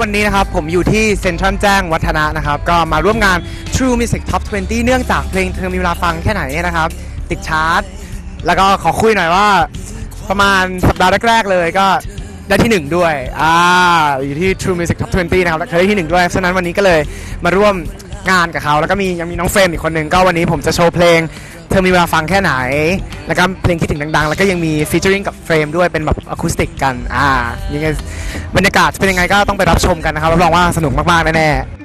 วันนี้นะครับ ผมอยู่ที่เซ็นทรัลแจ้งวัฒนะนะครับ ก็มาร่วมงาน True Music Top 20 เนื่องจากเพลงเธอมีเวลาฟังแค่ไหนนะครับ ติดชาร์ตแล้วก็ขอคุยหน่อยว่า ประมาณสัปดาห์แรกๆเลยก็ได้ที่หนึ่งด้วย อ่า อยู่ที่ True Music Top 20 นะครับเคยได้ที่หนึ่งด้วย ฉะนั้นวันนี้ก็เลยมาร่วมงานกับเขา แล้วก็มียังมีน้องเฟรมอีกคนหนึ่งก็วันนี้ผมจะโชว์เพลง เธอมีเวลาฟังแค่ไหน แล้วก็เพลงคิดถึงดังๆ แล้วก็ยังมีฟีเจอริงกับเฟรมด้วยเป็นแบบอะคูสติกกัน อ่ายังไงบรรยากาศจะเป็นยังไงก็ต้องไปรับชมกันนะครับรับรองว่าสนุกมากๆ แน่ๆ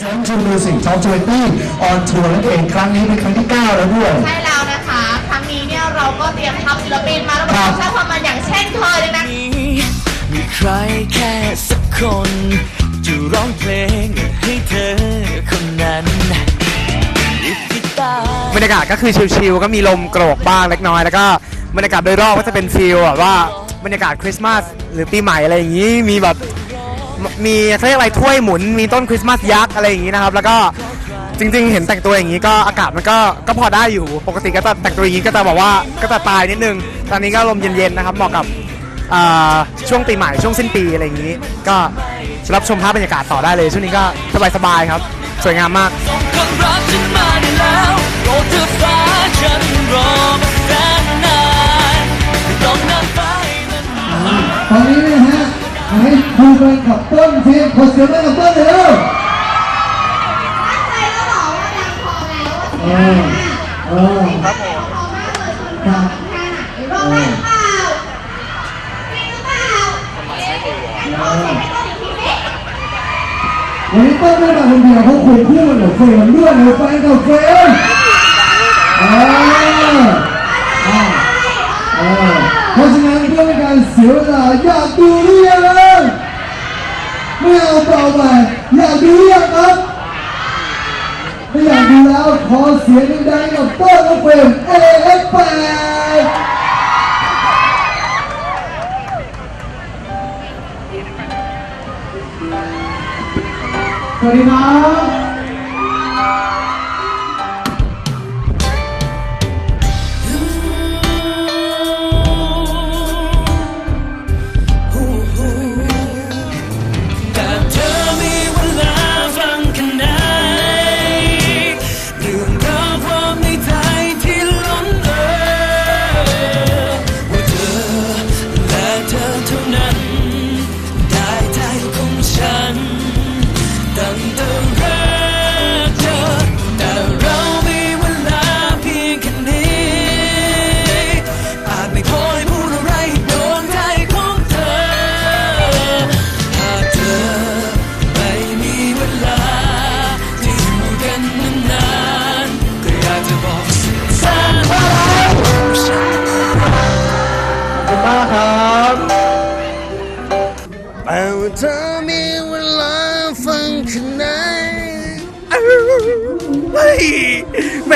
Central Music Top 20 on Tour นั่นเองครั้งนี้เป็นครั้งที่ 9 แล้วด้วย ใช่แล้วนะคะ ครั้งนี้เนี่ยเราก็เตรียมทัพศิลปินมาแล้วก็ครับสร้างความมันอย่างเช่นเคยเลยนะมี ใครแค่สักคน จะร้องเพลงให้เธอคนนั้นบรรยากาศก็คือชิลๆก็มีลมโกรกบ้างเล็กน้อย แล้วก็บรรยากาศโดยรอบก็จะเป็นฟีลแบบว่าบรรยากาศคริสต์มาสหรือปีใหม่อะไรอย่างนี้มีแบบมมีเขาเรียกอะไรถ้วยหมุนมีต้นคริสต์มาสยักษ์อะไรอย่างนี้นะครับ แล้วก็จริง ๆ เห็นแต่งตัวอย่างนี้ก็อากาศมันก็ก็พอได้อยู่ปกติก็จะแต่งตัวอย่างนี้ก็จะบอกว่าก็จะตายนิดนึง ตอนนี้ก็ลมเย็นๆนะครับเหมาะกับ อ่าช่วงปีใหม่ช่วงสิ้นปีอะไรอย่างนี้ ก็รับชมภาพบรรยากาศต่อได้เลย ช่วงนี้ก็สบายๆครับ สวยงามมาก ส่งคนรักฉันมาได้แล้วโปรดเธอฟ้าฉันรอมาแสนนานไม่ต้องนานไปนาน ตอนนี้นะฮะให้ดูไปกับต้นเทมขอเสียงให้กับต้นเลยเร็วตั้งใจแล้วเหรอว่าดังพอแล้วว่าเอเสียงอดังเออพอมากเลยคุณร้องแค่ไหนร้องได้หรือเปล่าจริงหรือเปล่าขอเสียงให้ต้นอีกทีสิ วันนี้ต้นไม่ได้มาคนเดียวเขาคุยคู่กันกับเฟรมด้วยเลยไปกับเฟรมเอออ่าเออเพราะฉะนั้นเพื่อเป็นการเสียเวลาอยากดูหรือยังไม่เอาเปล่าไปอยากดูหรือยังครับไม่อยากดูแล้วขอเสียงดังๆกับต้นและเฟรมเอฟแปด วามในใจที่ล้นเออว่าเธอและเธอเท่านั้น ตั้ ฮ้ยแหม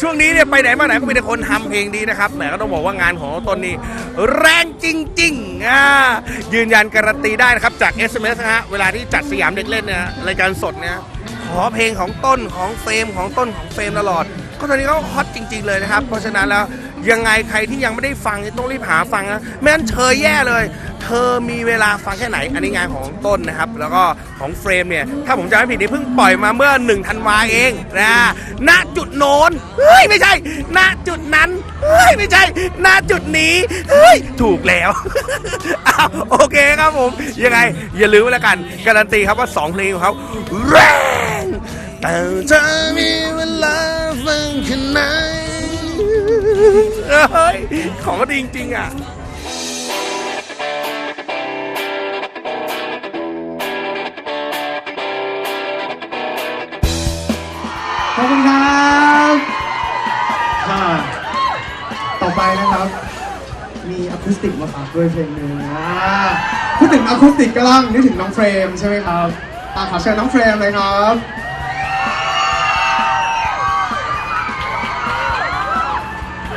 ช่วงนี้เนี่ยไปไหนมาไหนก็มีแต่คนทำเพลงดีนะครับแหมก็ต้องบอกว่างานของน้องต้นนี้แรงจริงๆอ่ายืนยันการันตีได้นะครับจาก SMS นะฮะเวลาที่จัดสยามเด็กเล่นเนี่ยรายการสดเนี่ยขอเพลงของต้นของเฟรมของต้นของเฟรมตลอด ก็ตอนนี้เขาฮอตจริง ๆเลยนะครับ เพราะฉะนั้นแล้วยังไงใครที่ยังไม่ได้ฟังต้องรีบหาฟังนะไม่งั้นเชยแย่เลย เธอมีเวลาฟังแค่ไหน อันนี้งานของต้นนะครับ แล้วก็ของเฟรมเนี่ย ถ้าผมจำไม่ผิดนี่เพิ่งปล่อยมาเมื่อ1ธันวาเองนะณจุดโน้นเฮ้ยไม่ใช่ ณจุดนั้นเฮ้ยไม่ใช่ ณจุดนี้เฮ้ยถูกแล้วอ้าวโอเคครับผม ยังไงอย่าลืมแล้วกัน การันตีครับว่า 2 เพลงของเขาแรงแต่เธอมีเวลา แค่ไหนเฮ้ย ของก็ดีจริงๆอะขอบคุณครับอ่าต่อไปนะครับ มีอะคูสติกมาฝากด้วยเพลงหนึ่งอ่าพูดถึงอะคูสติกก็ต้องนึกถึงน้องเฟรมใช่ไหมครับอ่าขอเชิญน้องเฟรมเลยครับ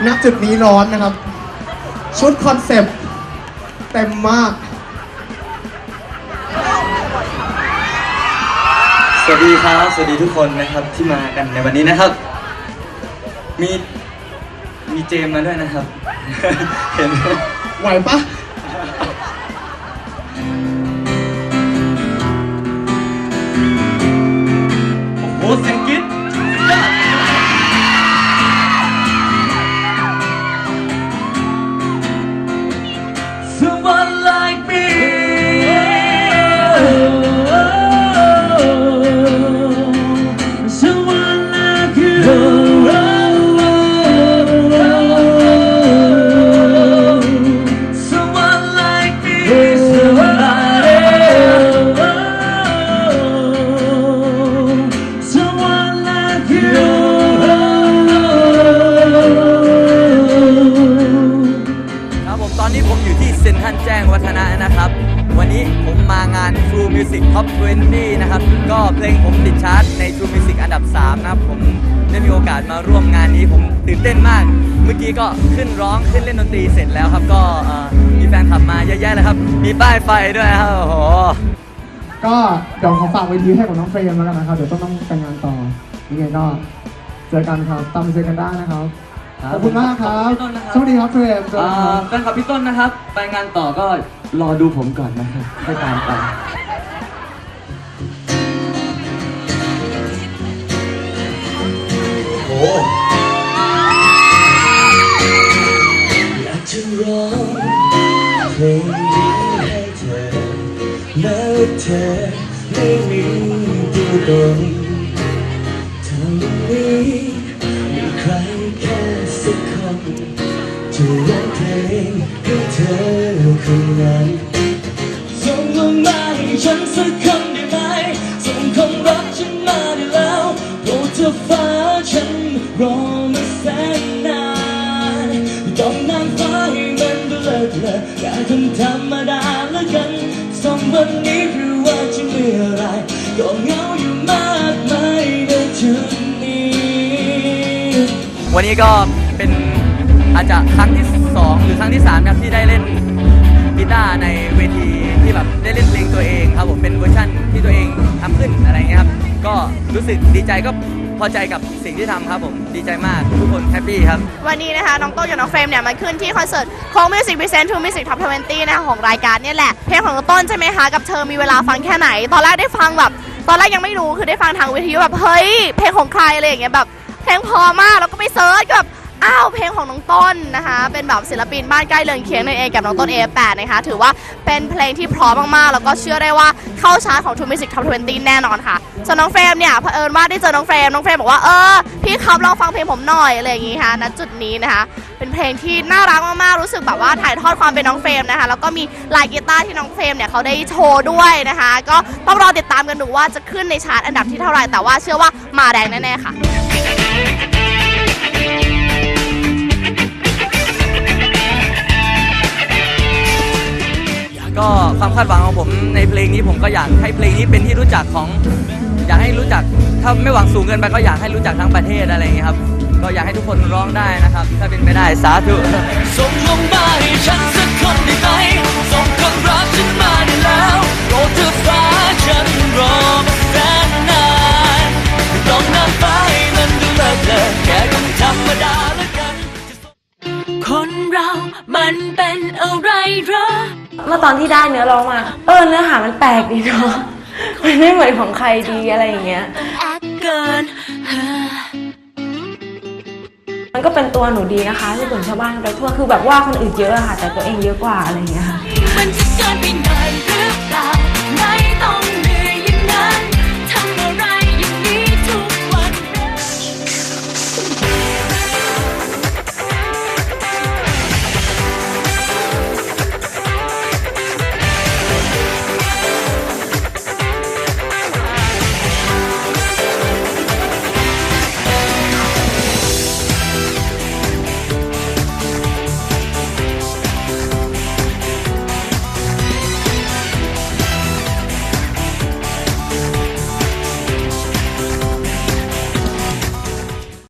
ณจุดนี้ร้อนนะครับ ชุดคอนเซปต์เต็มมาก สวัสดีครับ สวัสดีทุกคนนะครับที่มากันในวันนี้นะครับ มีมีเจมส์มาด้วยนะครับ เห็นไหมไหวปะโอ้เสียงกรี๊ด ดับ3นะครับผมได้มีโอกาสมาร่วมงานนี้ผมตื่นเต้นมาก เมื่อกี้ก็ขึ้นร้องขึ้นเล่นดนตรีเสร็จแล้วครับ ก็เอ่อมีแฟนคลับมาเยอะแยะเลยครับ มีป้ายไฟด้วยครับโอ้โหก็เดี๋ยวขอฝากเวทีให้กับน้องเฟรมแล้วกันนะครับเดี๋ยวต้องต้องไปงานต่อยังไงก็เจอกันครับตามไปเจอกันได้นะครับครับขอบคุณมากครับขอบคุณพี่ต้นนะครับสวัสดีครับเฟรมเจอกันครับแฟนคลับพี่ต้นนะครับ ไปงานต่อก็รอดูผมก่อนนะครับค่อยตามไป อยากจะร้องเพลงนี้ให้เธอแล้วเธอไม่มีตัวตน ธรรมดาละกันสองวันนี้หรือว่าจะเมื่อไรก็เหงาอยู่มากมายในจุดนี้ วันนี้ก็เป็นอาจจะครั้งที่ 2 หรือครั้งที่3ครับที่ได้เล่นกีตาร์ในเวทีที่แบบได้เล่นเพลงตัวเองครับผมเป็นเวอร์ชั่นที่ตัวเองทำขึ้นอะไรเงี้ยครับก็รู้สึกดีใจก็ พอใจกับสิ่งที่ทำครับผมดีใจมากทุกคนแฮปปี้ครับ วันนี้นะคะน้องโต้กับน้องเฟรมเนี่ยมาขึ้นที่คอนเสิร์ตของ Music Present to Music Top 20นะคะของรายการเนี่ยแหละ เพลงของน้องต้นใช่ไหมคะ กับเธอมีเวลาฟังแค่ไหน ตอนแรกได้ฟังแบบ ตอนแรกยังไม่รู้คือได้ฟังทางวิทยุแบบเฮ้ยเพลงของใครอะไรอย่างเงี้ยแบบเพลงพอมากแล้วก็ไปเซิร์ชก็แบบ อ้าวเพลงของน้องต้นนะคะ เป็นแบบศิลปินบ้านใกล้เรือนเคียงนั่นเองกับน้องต้น A8 นะคะ ถือว่าเป็นเพลงที่เพราะมากๆ แล้วก็เชื่อได้ว่าเข้าชาร์ตของ True Music Top 20 แน่นอนค่ะส่วนน้องเฟรมเนี่ยเผอิญว่าได้เจอน้องเฟรมน้องเฟรมบอกว่าเออพี่ครับลองฟังเพลงผมหน่อยอะไรอย่างงี้ค่ะณจุดนี้นะคะ เป็นเพลงที่น่ารักมากๆรู้สึกแบบว่าถ่ายทอดความเป็นน้องเฟรมนะคะ แล้วก็มีลายกีตาร์ที่น้องเฟรมเนี่ยเขาได้โชว์ด้วยนะคะ ก็ต้องรอติดตามกันดูว่าจะขึ้นในชาร์ตอันดับที่เท่าไหร่แต่ว่าเชื่อว่ามาแรงแน่ๆค่ะ ก็ความคาดหวังของผมในเพลงนี้ผมก็อยากให้เพลงนี้เป็นที่รู้จักของ อยากให้รู้จักถ้าไม่หวังสูงเกินไปก็อยากให้รู้จักทั้งประเทศอะไรอย่างเงี้ยครับก็อยากให้ทุกคนร้องได้นะครับ ถ้าเป็นไปได้สาธุส่งลงมาให้ฉันสักคนได้ไหมส่งความรักฉันมาได้แล้วโปรดเธอฟ้าฉันรอมาแสนนานไม่ต้องนำไปให้มันดูเลิศเลอแค่คนธรรมดาละกัน คนเรามันเป็นอะไรเหรอ เมื่อตอนที่ได้เนื้อร้องมา เออเนื้อหามันแปลกดีเนาะมันไม่เหมือนของใครดีอะไรอย่างเงี้ย แอคเกินมันก็เป็นตัวหนูดีนะคะที่เหมือนชาวบ้านไปทั่วคือแบบว่าคนอื่นเยอะอะค่ะ แต่ตัวเองเยอะกว่าอะไรอย่างเงี้ยค่ะ มันจะเกินไปหน่อย